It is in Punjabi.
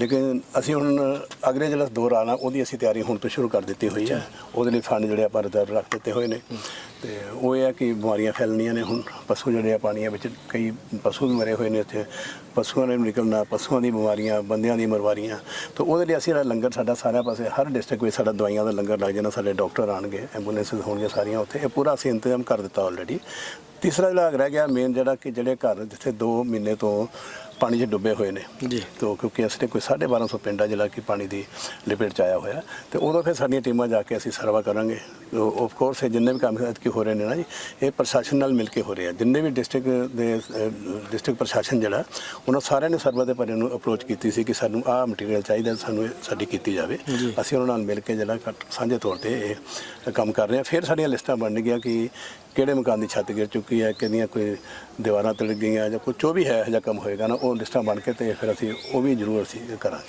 ਲੇਕਿਨ ਅਸੀਂ ਹੁਣ ਅਗਲੇ ਜਿਹੜਾ ਦੌਰ ਆਣਾ ਉਹਦੀ ਅਸੀਂ ਤਿਆਰੀ ਹੁਣ ਤੋਂ ਸ਼ੁਰੂ ਕਰ ਦਿੱਤੀ ਹੋਈ ਹੈ ਉਹਦੇ ਲਈ ਫੰਡ ਜਿਹੜੇ ਆਪਾਂ ਰਿਜ਼ਰਵ ਰੱਖ ਦਿੱਤੇ ਹੋਏ ਨੇ। ਤੇ ਉਹ ਇਹ ਹੈ ਕਿ ਬਿਮਾਰੀਆਂ ਫੈਲਣੀਆਂ ਨੇ ਹੁਣ ਪਸ਼ੂ ਜਿਹੜੇ ਆ ਪਾਣੀਆਂ ਵਿੱਚ ਕਈ ਪਸ਼ੂ ਵੀ ਮਰੇ ਹੋਏ ਨੇ ਇੱਥੇ। ਪਸ਼ੂਆਂ ਨੇ ਨਿਕਲਣਾ ਪਸ਼ੂਆਂ ਦੀ ਬਿਮਾਰੀਆਂ ਬੰਦਿਆਂ ਦੀ ਬਿਮਾਰੀਆਂ ਤਾਂ ਉਹਦੇ ਲਈ ਅਸੀਂ ਜਿਹੜਾ ਲੰਗਰ ਸਾਡਾ ਸਾਰਾ ਪਾਸੇ ਹਰ ਡਿਸਟ੍ਰਿਕਟ ਵਿੱਚ ਸਾਡਾ ਦਵਾਈਆਂ ਦਾ ਲੰਗਰ ਲੱਗ ਜਾਣਾ ਸਾਡੇ ਡਾਕਟਰ ਆਣਗੇ ਐਂਬੂਲੈਂਸ ਹੋਣਗੀਆਂ ਸਾਰੀਆਂ ਉੱਥੇ। ਇਹ ਪੂਰਾ ਅਸੀਂ ਇੰਤਜ਼ਾਮ ਕਰ ਦਿੱਤਾ ਆਲਰੇਡੀ ਤੀਸਰਾ ਜਿਹੜਾ ਰਹਿ ਗਿਆ ਮੇਨ ਜਿਹੜਾ ਕਿ ਜਿਹੜੇ ਘਰ ਜਿੱਥੇ 2 ਮਹੀਨੇ ਤੋਂ ਪਾਣੀ 'ਚ ਡੁੱਬੇ ਹੋਏ ਨੇ। ਜੀ। ਤੋ ਕਿਉਂਕਿ ਅਸੀਂ ਤੇ ਕੋਈ 1250 ਪਿੰਡ ਆ ਜਿਹੜਾ ਕਿ ਪਾਣੀ ਦੀ ਲਪੇਟ ਚ ਆਇਆ ਹੋਇਆ। ਤੇ ਉਦੋਂ ਫਿਰ ਸਾਡੀਆਂ ਟੀਮਾਂ ਜਾ ਕੇ ਅਸੀਂ ਸਰਵਾ ਕਰਾਂਗੇ। ਆਫ ਕੋਰਸ ਜਿੰਨੇ ਵੀ ਕੰਮ ਕਿ ਹੋ ਰਹੇ ਨੇ ਨਾ ਜੀ। ਇਹ ਪ੍ਰਸ਼ਾਸਨ ਨਾਲ ਮਿਲ ਕੇ ਹੋ ਰਹੇ ਆ। ਜਿੰਨੇ ਵੀ ਡਿਸਟ੍ਰਿਕਟ ਦੇ ਡਿਸਟ੍ਰਿਕਟ ਪ੍ਰਸ਼ਾਸਨ ਜਿਹੜਾ ਉਹਨਾਂ ਸਾਰਿਆਂ ਨੇ ਸਰਵਾ ਦੇ ਪਰੇ ਨੂੰ ਅਪਰੋਚ ਕੀਤੀ ਸੀ ਕਿ ਸਾਨੂੰ ਆਹ ਮਟੀਰੀਅਲ ਚਾਹੀਦਾ ਸਾਨੂੰ ਸਾਡੀ ਕੀਤੀ ਜਾਵੇ। ਅਸੀਂ ਉਹਨਾਂ ਨਾਲ ਮਿਲ ਕੇ ਜਿਹੜਾ ਸਾਂਝੇ ਤੌਰ ਤੇ ਇਹ ਕੰਮ ਕਰ ਰਹੇ ਹਾਂ ਫਿਰ ਸਾਡੀਆਂ ਲਿਸਟਾਂ ਬਣ ਗਈਆਂ ਕਿ ਕਿਹੜੇ ਮਕਾਨ ਦੀ ਛੱਤ ਗਿਰ ਚੁੱਕੀ ਹੈ ਕਿਹਦੀਆਂ ਕੋਈ ਦੀਵਾਰਾਂ ਤਿਲਕ ਗਈਆਂ ਜਾਂ ਕੋਈ ਜੋ ਵੀ ਹੈ ਜਿਹਾ ਕੰਮ ਹੋਏਗਾ ਨਾ ਉਹ ਲਿਸਟਾਂ ਬਣ ਕੇ ਤੇ ਫਿਰ ਅਸੀਂ ਉਹ ਵੀ ਜ਼ਰੂਰ ਅਸੀਂ ਕਰਾਂਗੇ।